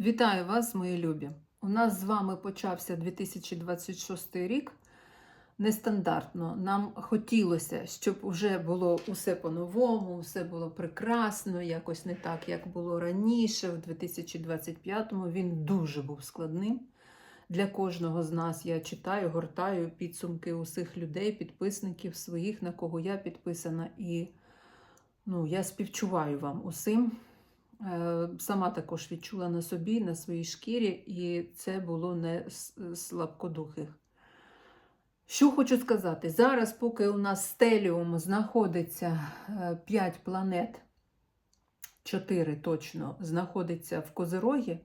Вітаю вас, мої любі! У нас з вами почався 2026 рік. Нестандартно. Нам хотілося, щоб вже було усе по-новому, все було прекрасно, якось не так, як було раніше. В 2025-му він дуже був складним. Для кожного з нас я читаю, гортаю підсумки усіх людей, підписників своїх, на кого я підписана, і ну, я співчуваю вам усім. Е, Сама також відчула на собі, на своїй шкірі, і це було не слабкодухих. Що хочу сказати, зараз, поки у нас стеліум знаходиться 5 планет, 4 точно знаходиться в Козирогі,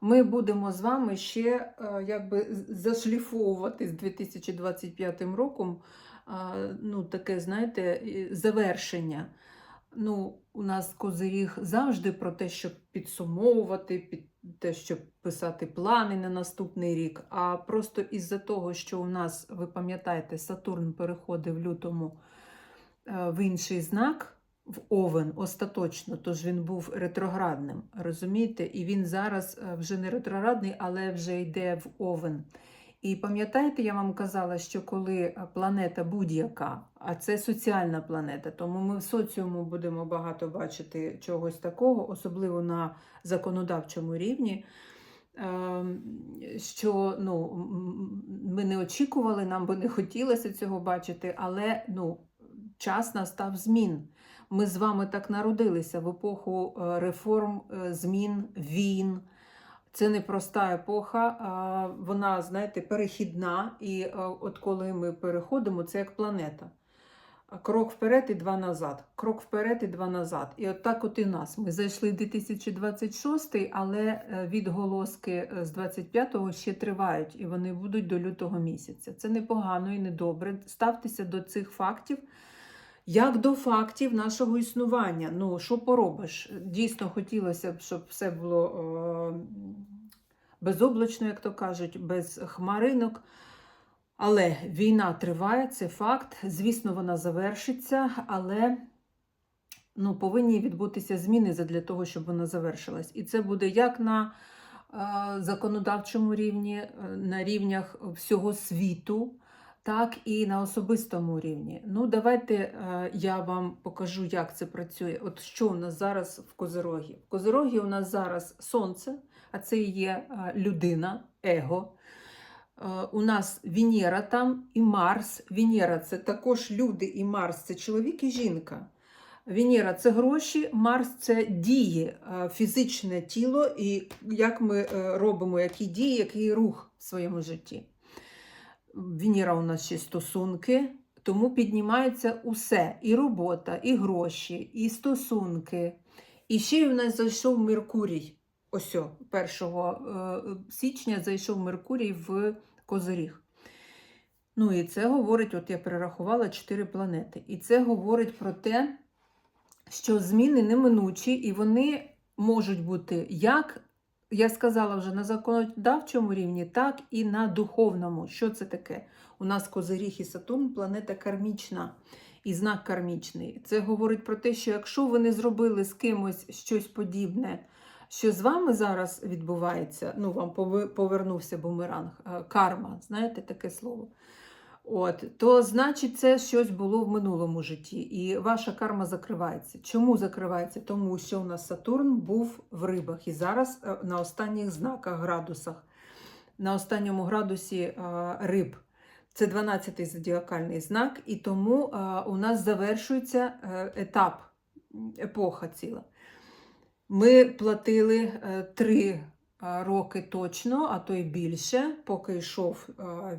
ми будемо з вами ще е, якби зашліфовувати з 2025 роком е, ну, таке, знаєте, завершення. Ну, у нас козиріг завжди про те, щоб підсумовувати, під те, щоб писати плани на наступний рік. А просто із-за того, що у нас, ви пам'ятаєте, Сатурн переходив в лютому е, в інший знак, в Овен остаточно, тож він був ретроградним. Розумієте? І він зараз е, вже не ретроградний, але вже йде в Овен. І пам'ятаєте, я вам казала, що коли планета будь-яка, а це соціальна планета, тому ми в соціуму будемо багато бачити чогось такого, особливо на законодавчому рівні, ем, що ну, ми не очікували, нам би не хотілося цього бачити, але ну, час настав змін. Ми з вами так народилися в епоху е, реформ, е, змін, війн. Це не проста епоха, а вона, знаєте, перехідна. І е, от коли ми переходимо, це як планета. Крок вперед і два назад. Крок вперед і два назад. І от так от і нас. Ми зайшли в 2026, але е, відголоски е, з 25-го ще тривають, і вони будуть до лютого місяця. Це непогано і недобре. Ставтеся до цих фактів. Як до фактів нашого існування. Ну, що поробиш? Дійсно хотілося б, щоб все було е, безоблачно, як то кажуть, без хмаринок. Але війна триває, це факт. Звісно, вона завершиться, але ну, повинні відбутися зміни для того, щоб вона завершилась. І це буде як на е, законодавчому рівні, е, на рівнях всього світу так і на особистому рівні. Ну, давайте е, я вам покажу, як це працює. От що у нас зараз в Козирогі? В Козирогі у нас зараз сонце, а це є е, людина, его. Е, У нас Венера там і Марс. Венера це також люди і Марс це чоловік і жінка. Венера це гроші, Марс це дії, фізичне тіло, і як ми робимо які дії, який рух в своєму житті. Венера у нас ще стосунки, тому піднімається усе: і робота, і гроші, і стосунки. І ще й у нас зайшов Меркурій. Ось, 1 е, січня зайшов Меркурій в Козиріг. Ну і це говорить, от я перерахувала 4 планети. І це говорить про те, що зміни неминучі, і вони можуть бути як я сказала вже на законодавчому рівні, так і на духовному. Що це таке? У нас Козиріг і Сатурн планета кармічна і знак кармічний. Це говорить про те, що якщо ви не зробили з кимось щось подібне, що з вами зараз відбувається, ну вам повернувся бумеранг, е, карма, знаєте таке слово. От, то значить, це щось було в минулому житті, і ваша карма закривається. Чому закривається? Тому що у нас Сатурн був в рибах і зараз е, на останніх знаках, градусах, на останньому градусі е, риб. Це 12-й зодіакальний знак, і тому е, у нас завершується етап, епоха ціла. Ми платили три роки точно, а то й більше, поки йшов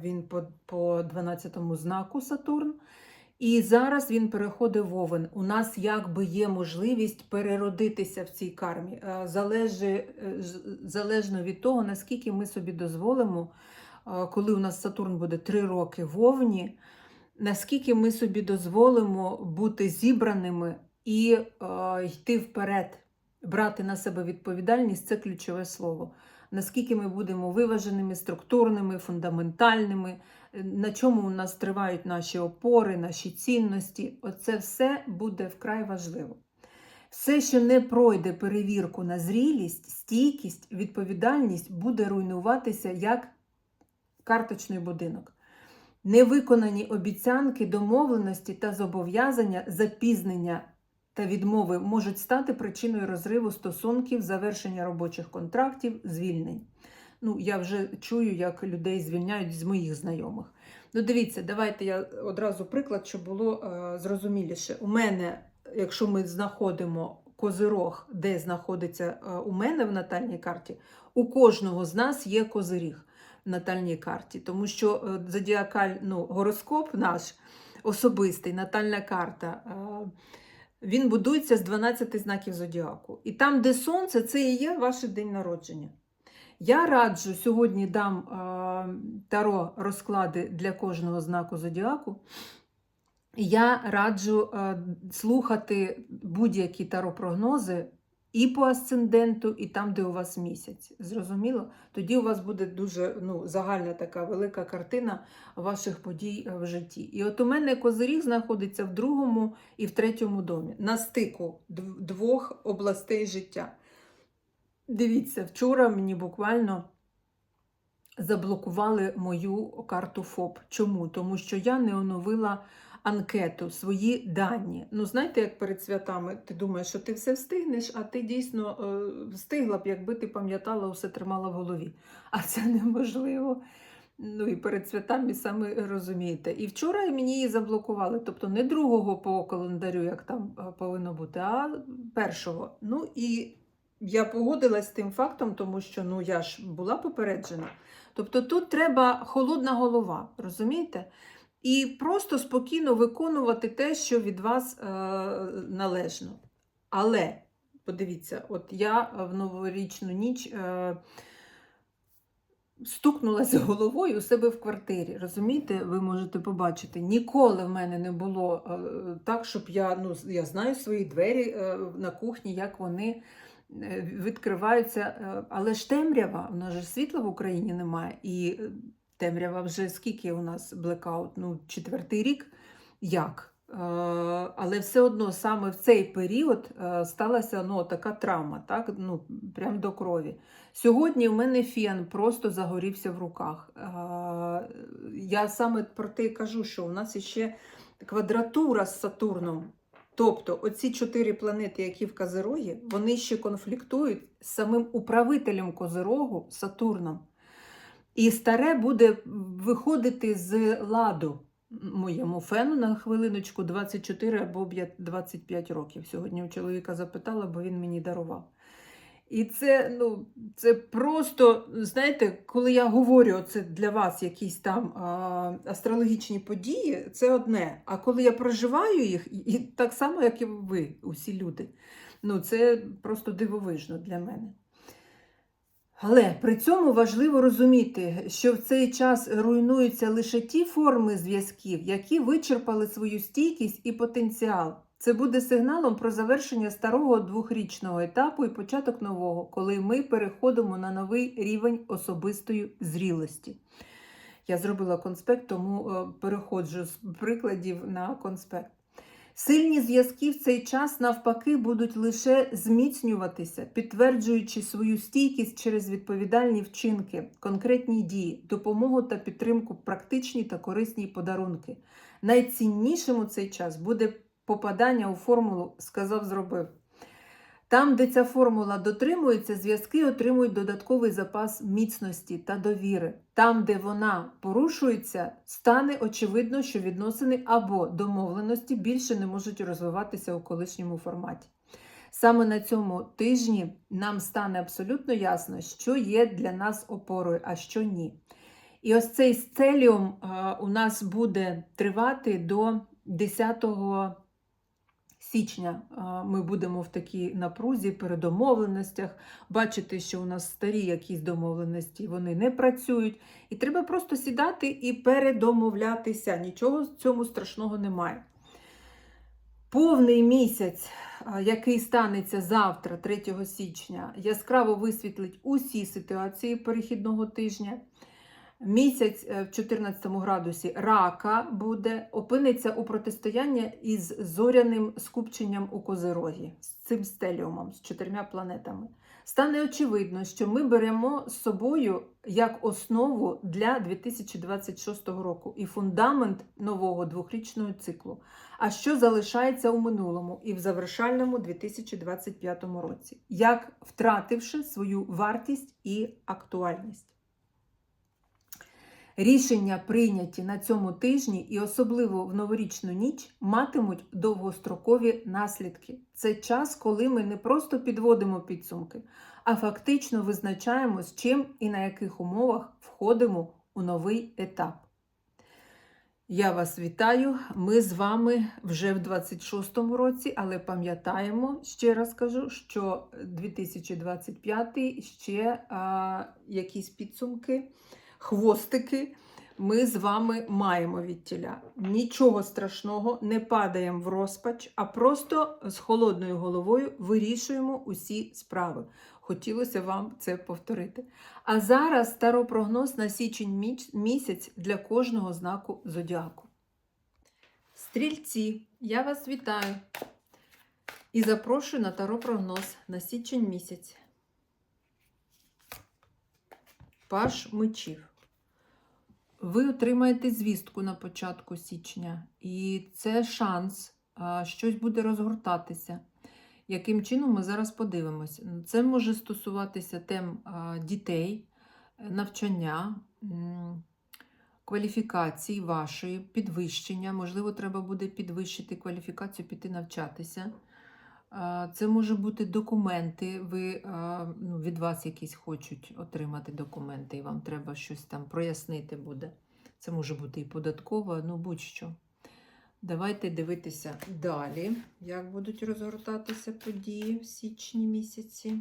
він по по 12-му знаку Сатурн. І зараз він переходить в Овен. У нас якби є можливість переродитися в цій кармі. Залежи, е, залежно від того, наскільки ми собі дозволимо, коли у нас Сатурн буде 3 роки в Овні, наскільки ми собі дозволимо бути зібраними і йти вперед брати на себе відповідальність це ключове слово. Наскільки ми будемо виваженими, структурними, фундаментальними, на чому у нас тривають наші опори, наші цінності, оце все буде вкрай важливо. Все, що не пройде перевірку на зрілість, стійкість, відповідальність, буде руйнуватися як карточний будинок. Невиконані обіцянки, домовленості та зобов'язання, запізнення та відмови можуть стати причиною розриву стосунків, завершення робочих контрактів, звільнень. Ну, я вже чую, як людей звільняють з моїх знайомих. Ну, дивіться, давайте я одразу приклад, щоб було е, зрозуміліше. У мене, якщо ми знаходимо козирог, де знаходиться е, у мене в натальній карті, у кожного з нас є козиріг в натальній карті, тому що е, зодіакаль, ну, гороскоп наш особистий, натальна карта. Е, він будується з 12 знаків зодіаку. І там, де сонце, це і є ваш день народження. Я раджу сьогодні дам таро розклади для кожного знаку зодіаку. Я раджу е, слухати будь-які таро-прогнози і по асценденту, і там, де у вас місяць. Зрозуміло? Тоді у вас буде дуже ну, загальна така велика картина ваших подій е, в житті. І от у мене козиріг знаходиться в другому і в третьому домі, на стику двох областей життя. Дивіться, вчора мені буквально заблокували мою карту ФОП. Чому? Тому що я не оновила анкету, свої дані. Ну, знаєте, як перед святами ти думаєш, що ти все встигнеш, а ти дійсно е, встигла б, якби ти пам'ятала, усе тримала в голові. А це неможливо. Ну і перед святами саме розумієте. І вчора мені її заблокували, тобто не другого по календарю, як там е, повинно бути, а першого. Ну і я погодилась з тим фактом, тому що ну я ж була попереджена. Тобто тут треба холодна голова, розумієте? І просто спокійно виконувати те, що від вас е, належно. Але, подивіться, от я в новорічну ніч е, стукнулася головою у себе в квартирі. Розумієте, ви можете побачити, ніколи в мене не було е, так, щоб я, ну, я знаю свої двері е, на кухні, як вони е, відкриваються. е, Але ж темрява, у нас світла в Україні немає. І е, темрява вже скільки у нас блекаут? Ну, четвертий рік. Як? Е, Але все одно саме в цей період е, сталася ну, така травма, так? ну, прям до крові. Сьогодні в мене фен просто загорівся в руках. Е, Я саме про те кажу, що у нас ще квадратура з Сатурном. Тобто оці чотири планети, які в Козирогі, вони ще конфліктують з самим управителем Козирогу Сатурном. І старе буде виходити з ладу моєму фену на хвилиночку 24 або 25 років. Сьогодні у чоловіка запитала, бо він мені дарував. І це, ну, це просто, знаєте, коли я говорю це для вас якісь там а, астрологічні події, це одне. А коли я проживаю їх, і- так само, як і ви, усі люди, ну це просто дивовижно для мене. Але при цьому важливо розуміти, що в цей час руйнуються лише ті форми зв'язків, які вичерпали свою стійкість і потенціал. Це буде сигналом про завершення старого двохрічного етапу і початок нового, коли ми переходимо на новий рівень особистої зрілості. Я зробила конспект, тому е, переходжу з прикладів на конспект. Сильні зв'язки в цей час, навпаки, будуть лише зміцнюватися, підтверджуючи свою стійкість через відповідальні вчинки, конкретні дії, допомогу та підтримку, практичні та корисні подарунки. Найціннішим у цей час буде попадання у формулу сказав, зробив. Там, де ця формула дотримується, зв'язки отримують додатковий запас міцності та довіри. Там, де вона порушується, стане очевидно, що відносини або домовленості більше не можуть розвиватися у колишньому форматі. Саме на цьому тижні нам стане абсолютно ясно, що є для нас опорою, а що ні. І ось цей сцеліум у нас буде тривати до 10 січня ми будемо в такій напрузі, передомовленостях, бачити, що у нас старі якісь домовленості вони не працюють. І треба просто сідати і передомовлятися. Нічого в цьому страшного немає. Повний місяць, який станеться завтра, 3 січня, яскраво висвітлить усі ситуації перехідного тижня. Місяць е, в 14 градусі рака буде, опиниться у протистоянні із зоряним скупченням у Козирогі, з цим стеліумом, з чотирма планетами. Стане очевидно, що ми беремо з собою як основу для 2026 року і фундамент нового двохрічного циклу. А що залишається у минулому і в завершальному 2025 році, як втративши свою вартість і актуальність. Рішення, прийняті на цьому тижні і особливо в новорічну ніч, матимуть довгострокові наслідки. Це час, коли ми не просто підводимо підсумки, а фактично визначаємо, з чим і на яких умовах входимо у новий етап. Я вас вітаю. Ми з вами вже в 26-му році, але пам'ятаємо, ще раз кажу, що 2025 ще а, якісь підсумки, хвостики ми з вами маємо від тіля. Нічого страшного, не падаємо в розпач, а просто з холодною головою вирішуємо усі справи. Хотілося вам це повторити. А зараз старопрогноз на січень місяць для кожного знаку зодіаку. Стрільці, я вас вітаю і запрошую на таропрогноз на січень місяць. Паш мечів. Ви отримаєте звістку на початку січня, і це шанс, щось буде розгортатися. Яким чином ми зараз подивимось? Це може стосуватися тем дітей, навчання, кваліфікації вашої, підвищення. Можливо, треба буде підвищити кваліфікацію, піти навчатися. Це може бути документи. Ви ну, від вас якісь хочуть отримати документи, і вам треба щось там прояснити буде. Це може бути і податково, ну будь-що. Давайте дивитися далі, як будуть розгортатися події в січні місяці.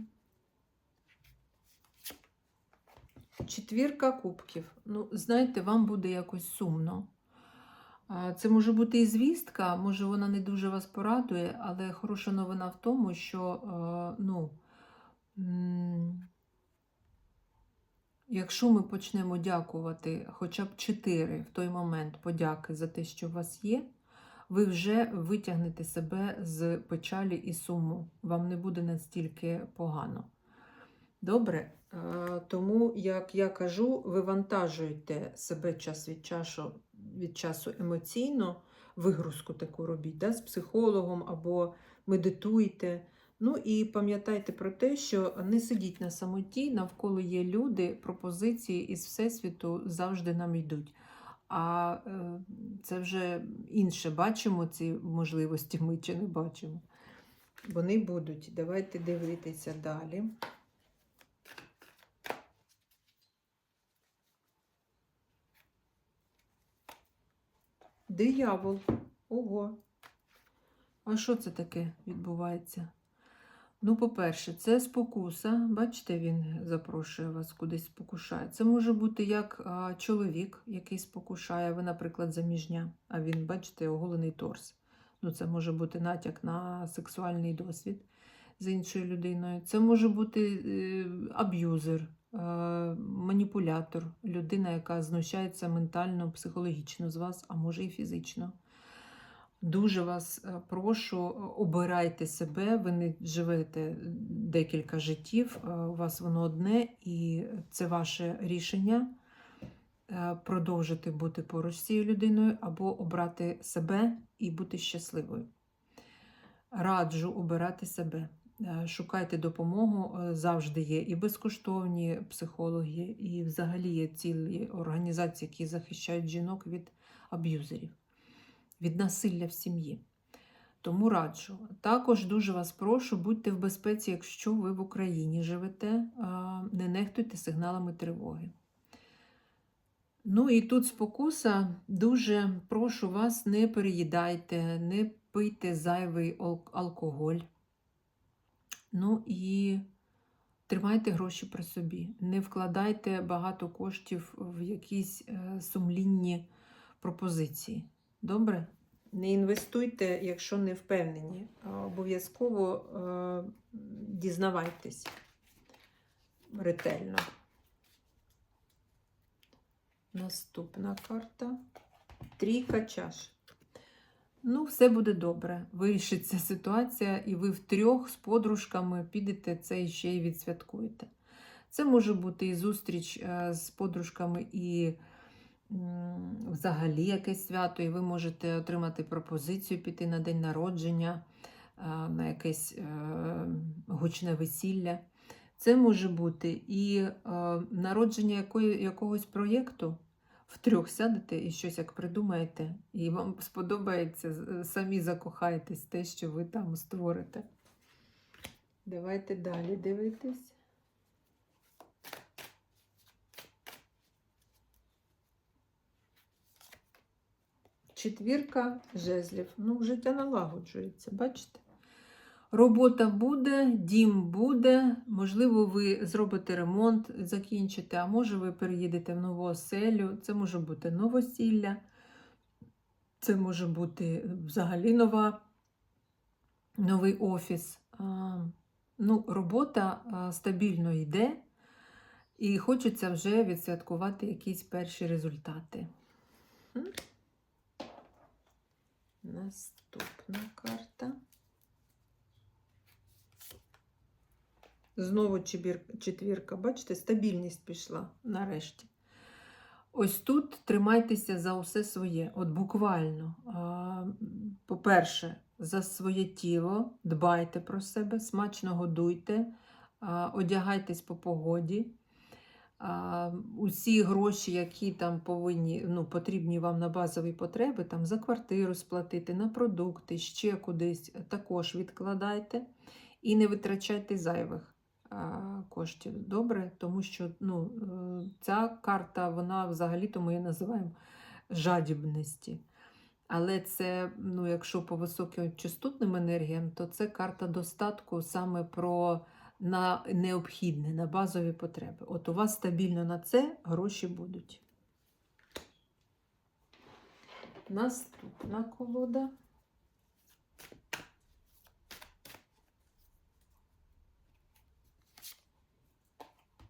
Четвірка кубків. Ну, знаєте, вам буде якось сумно. Це може бути і звістка, може вона не дуже вас порадує, але хороша новина в тому, що ну, якщо ми почнемо дякувати хоча б чотири в той момент подяки за те, що у вас є, ви вже витягнете себе з печалі і суму. Вам не буде настільки погано. Добре? Тому, як я кажу, вивантажуйте себе час від часу, від часу емоційно, вигрузку таку робіть да, з психологом або медитуйте. Ну і пам'ятайте про те, що не сидіть на самоті, навколо є люди, пропозиції із Всесвіту завжди нам йдуть. А е, це вже інше. Бачимо ці можливості, ми чи не бачимо. Вони будуть. Давайте дивитися далі. Диявол. Ого. А що це таке відбувається? Ну, по-перше, це спокуса. Бачите, він запрошує вас кудись спокушає. Це може бути як а, чоловік, який спокушає, ви, наприклад, заміжня, а він, бачите, оголений торс. Ну, це може бути натяк на сексуальний досвід з іншою людиною. Це може бути е, аб'юзер, маніпулятор, людина, яка знущається ментально, психологічно з вас, а може і фізично. Дуже вас е, прошу, е, обирайте себе, ви не живете декілька життів, е, у вас воно одне, і це ваше рішення е, продовжити бути поруч з цією людиною або обрати себе і бути щасливою. Раджу обирати себе. Е, Шукайте допомогу, е, завжди є і безкоштовні психологи, і взагалі є цілі організації, які захищають жінок від аб'юзерів від насилля в сім'ї. Тому раджу. Також дуже вас прошу, будьте в безпеці, якщо ви в Україні живете, не нехтуйте сигналами тривоги. Ну і тут спокуса, дуже прошу вас, не переїдайте, не пийте зайвий алкоголь. Ну і тримайте гроші при собі. Не вкладайте багато коштів в якісь е, сумлінні пропозиції. Добре? Не інвестуйте, якщо не впевнені. Обов'язково е, дізнавайтесь ретельно. Наступна карта. Трійка чаш. Ну, все буде добре. Вирішиться ситуація, і ви втрьох з подружками підете це ще й відсвяткуєте. Це може бути і зустріч е, з подружками, і взагалі якесь свято, і ви можете отримати пропозицію піти на день народження, е, на якесь е, гучне весілля. Це може бути і народження якогось проєкту. Втрьох сядете і щось як придумаєте, і вам сподобається, самі закохаєтесь те, що ви там створите. Давайте далі дивитись. Четвірка жезлів. Ну, життя налагоджується, бачите? Робота буде, дім буде. Можливо, ви зробите ремонт, закінчите, а може, ви переїдете в нову оселю. Це може бути новосілля, це може бути взагалі нова, новий офіс. Ну, робота стабільно йде, і хочеться вже відсвяткувати якісь перші результати. Наступна карта. Знову четвірка, бачите, стабільність пішла нарешті. Ось тут тримайтеся за усе своє. От буквально. По-перше, за своє тіло, дбайте про себе, смачно годуйте, одягайтесь по погоді. Усі гроші, які там повинні, ну, потрібні вам на базові потреби, там за квартиру сплатити, на продукти, ще кудись, також відкладайте і не витрачайте зайвих коштів. Добре, тому що ну, е, ця карта, вона взагалі-то ми її називаємо жадібності. Але це, ну, якщо по високочастотним енергіям, то це карта достатку саме про на необхідне, на базові потреби. От у вас стабільно на це гроші будуть. Наступна колода.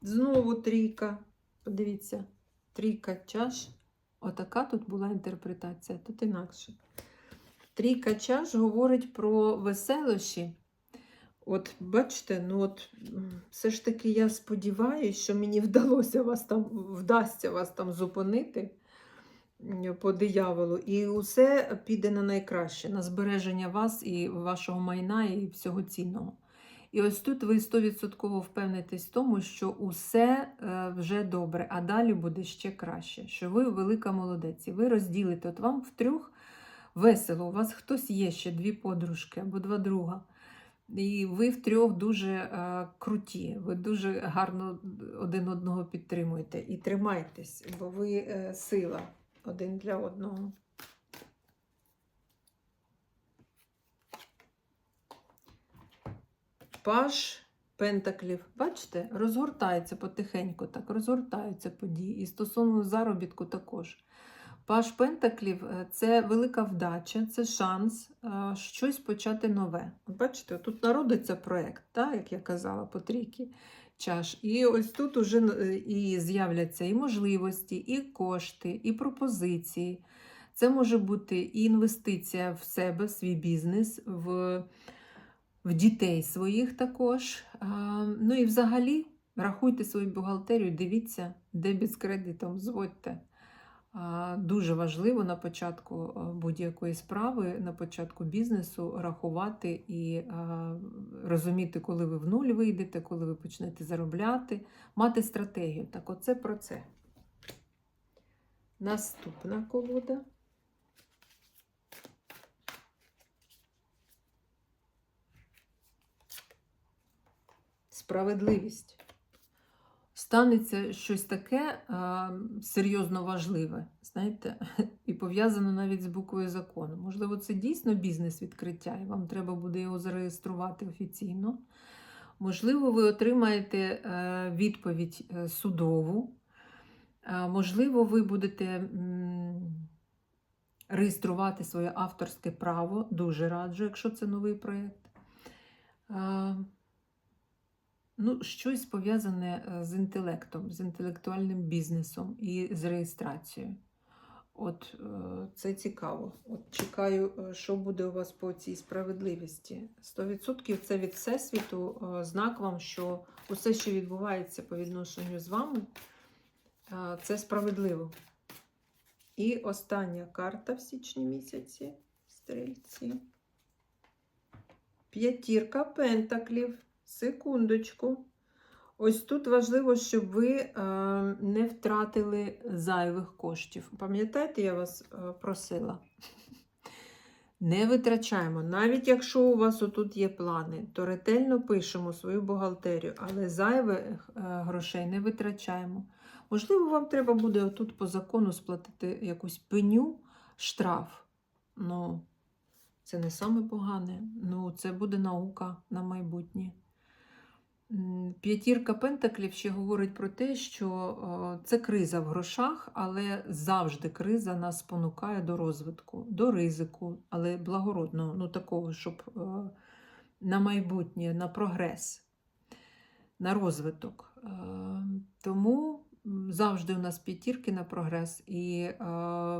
Знову трійка. Подивіться, трійка чаш. Отака тут була інтерпретація, тут інакше. Трійка чаш говорить про веселощі. От бачите, ну от все ж таки я сподіваюся, що мені вдалося вас там, вдасться вас там зупинити по дияволу, і усе піде на найкраще, на збереження вас і вашого майна, і всього цінного. І ось тут ви 100% впевнитесь в тому, що усе е, вже добре, а далі буде ще краще. Що ви велика молодець. І ви розділите. От вам втрьох весело, у вас хтось є ще дві подружки або два друга. І ви втрьох дуже е, круті, ви дуже гарно один одного підтримуєте. І тримайтесь, бо ви е, сила один для одного. Паш Пентаклів, бачите, розгортається потихеньку, так, розгортаються події. І стосовно заробітку також. Паш Пентаклів е, це велика вдача, це шанс е, щось почати нове. От Бачите, тут народиться проєкт, як я казала, по трійки чаш. І ось тут уже е, і з'являться і можливості, і кошти, і пропозиції. Це може бути і інвестиція в себе, в свій бізнес, в в дітей своїх також. Ну і взагалі рахуйте свою бухгалтерію, дивіться, дебіт з кредитом, зводьте. Дуже важливо на початку будь-якої справи, на початку бізнесу рахувати і розуміти, коли ви в нуль вийдете, коли ви почнете заробляти, мати стратегію. Так, оце про це. Наступна колода. Справедливість. Станеться щось таке а, серйозно важливе, знаєте, і пов'язано навіть з буквою закону. Можливо, це дійсно бізнес-відкриття, і вам треба буде його зареєструвати офіційно. Можливо, ви отримаєте е, відповідь е, судову. Е, Можливо, ви будете реєструвати своє авторське право. Дуже раджу, якщо це новий проєкт. Ну, щось пов'язане е, з інтелектом, з інтелектуальним бізнесом і з реєстрацією. От е, це цікаво. От чекаю, е, що буде у вас по цій справедливості. 100% це від Всесвіту знак вам, що усе, що відбувається по відношенню з вами, це справедливо. І остання карта в січні місяці. Стрільці. П'ятірка пентаклів. Секундочку. Ось тут важливо, щоб ви е, не втратили зайвих коштів. Пам'ятаєте, я вас е, просила? Не витрачаємо. Навіть якщо у вас отут є плани, то ретельно пишемо свою бухгалтерію, але зайвих е, грошей не витрачаємо. Можливо, вам треба буде отут по закону сплатити якусь пеню, штраф. Ну, це не саме погане. Ну, це буде наука на майбутнє. П'ятірка пентаклів ще говорить про те, що е, це криза в грошах, але завжди криза нас спонукає до розвитку, до ризику, але благородного, ну такого, щоб е, на майбутнє, на прогрес, на розвиток. Е, Тому завжди у нас п'ятірки на прогрес, і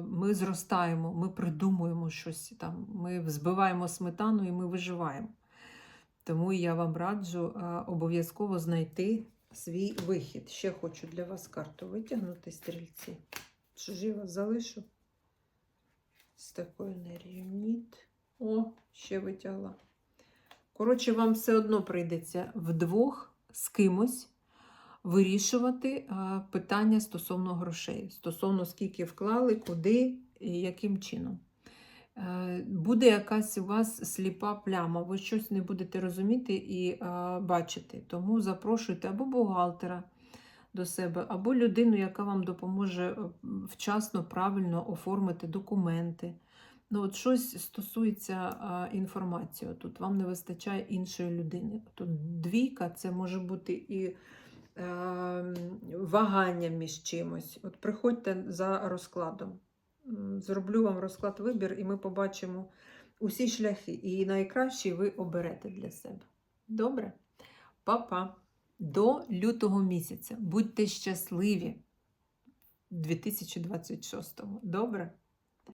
ми зростаємо, ми придумуємо щось там, ми збиваємо сметану і ми виживаємо. Тому я вам раджу е, обов'язково знайти свій вихід. Ще хочу для вас карту витягнути, стрільці. Я вас залишу з такою енергією? Ніт. О, ще витягла. Коротше, вам все одно прийдеться вдвох з кимось вирішувати е, питання стосовно грошей, стосовно скільки вклали, куди і яким чином. Е, Буде якась у вас сліпа пляма, ви щось не будете розуміти і е, бачити. Тому запрошуйте або бухгалтера до себе, або людину, яка вам допоможе е, вчасно, правильно оформити документи. Ну, от щось стосується е, інформації. Тут вам не вистачає іншої людини. Тут двійка це може бути і е, вагання між чимось. От приходьте за розкладом. Зроблю вам розклад вибір, і ми побачимо усі шляхи. І найкращі ви оберете для себе. Добре? Па-па. До лютого місяця. Будьте щасливі 2026-го. Добре?